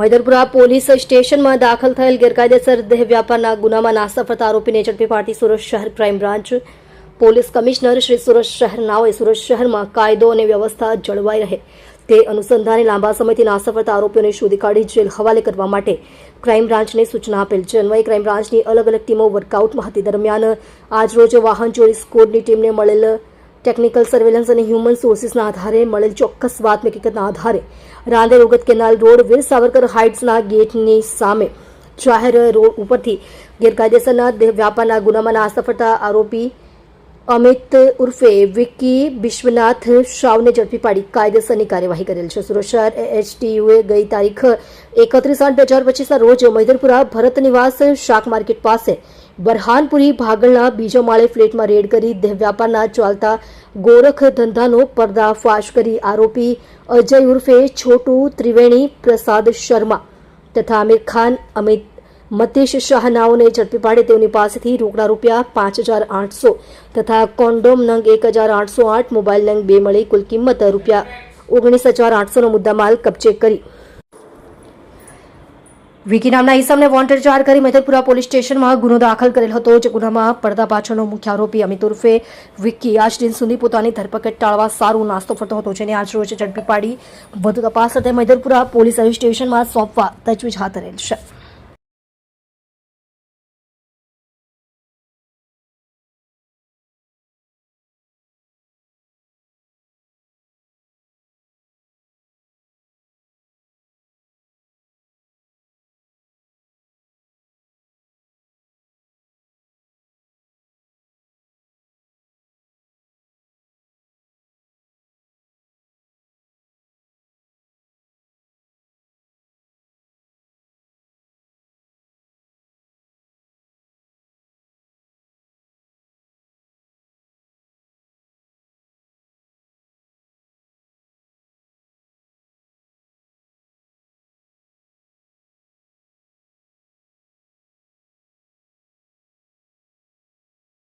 Maidarpura police સ્ટેશનમાં દાખલ થયેલ ગેરકાયદેસર દેહ વ્યાપારના ગુનામાં નાસ્તા આરોપીને ઝડપી પાડતી સુરત શહેર crime branch. Police commissioner Shri Surat શહેર નાઓએ સુરત શહેરમાં કાયદો અને વ્યવસ્થા જળવાઈ રહે. તે અનુસંધાને લાંબા સમયથી નાસ્તા ફરતા આરોપીઓને શોધી કાઢી જેલ હવાલે કરવા માટે ક્રાઇમ બ્રાન્ચને સૂચના આપેલ છે. અન્વયે ક્રાઇમ બ્રાન્ચની અલગ અલગ ટીમો વર્કઆઉટમાં હતી. દરમિયાન આજરોજ વાહન ચોરી સ્કોડની ટીમને મળેલ ટેકનિકલ સર્વેલન્સ અને હ્યુમન સોર્સિસના આધારે મળેલ ચોક્કસ વાત હકીકતના આધારે રાંદેર ઉગત કેનાલ રોડ વીર સાવરકર હાઇટ્સના ગેટની સામે જાહેર રોડ ઉપરથી ગેરકાયદેસરના વ્યાપારના ગુનામાં અસફળતા આરોપી અમિત ઉર્ફે વિકી વિશ્વનાથ શાવને ઝડપી પાડી કાયદેસરની કાર્યવાહી કરેલ છે. સુરત શહેર એચટીયુએ ગઈ તારીખ એકત્રીસ આઠ બે હજાર પચીસના રોજ મૈદરપુરા ભરત નિવાસ શાક માર્કેટ પાસે બરહાનપુરી ભાગળના બીજો માળે ફ્લેટમાં રેડ કરી દેહ વ્યાપારના ચાલતા ગોરખ ધંધાનો પર્દાફાશ કરી આરોપી અજય ઉર્ફે છોટુ ત્રિવેણી પ્રસાદ શર્મા તથા આમિર ખાન, અમિત મતીશ શાહનાઓને ઝડપી પાડે તેઓની પાસેથી રોકડા રૂપિયા પાંચ હજાર આઠસો તથા કોન્ડોમ નંગ એક હજાર આઠસો આઠ, મોબાઈલ નંગ બે મળી કુલ કિંમત રૂપિયા ઓગણીસ હજાર આઠસોનો મુદ્દામાલ કબજે કરી. વિકી નામના ઈસમને વોન્ટેડ જાહેર કરી મૈદરપુરા પોલીસ સ્ટેશનમાં ગુનો દાખલ કરેલ હતો, જે ગુનામાં પડદા પાછળનો મુખ્ય આરોપી અમિત ઉર્ફે વિકી. આજ દિન સુધી પોતાની ધરપકડ ટાળવા સારું નાસ્તો ફરતો હતો, જેને આજરોજ ઝડપી પાડી વધુ તપાસ સાથે મૈદરપુરા પોલીસ સ્ટેશનમાં સોંપવા તજવીજ હાથ ધરેલ છે.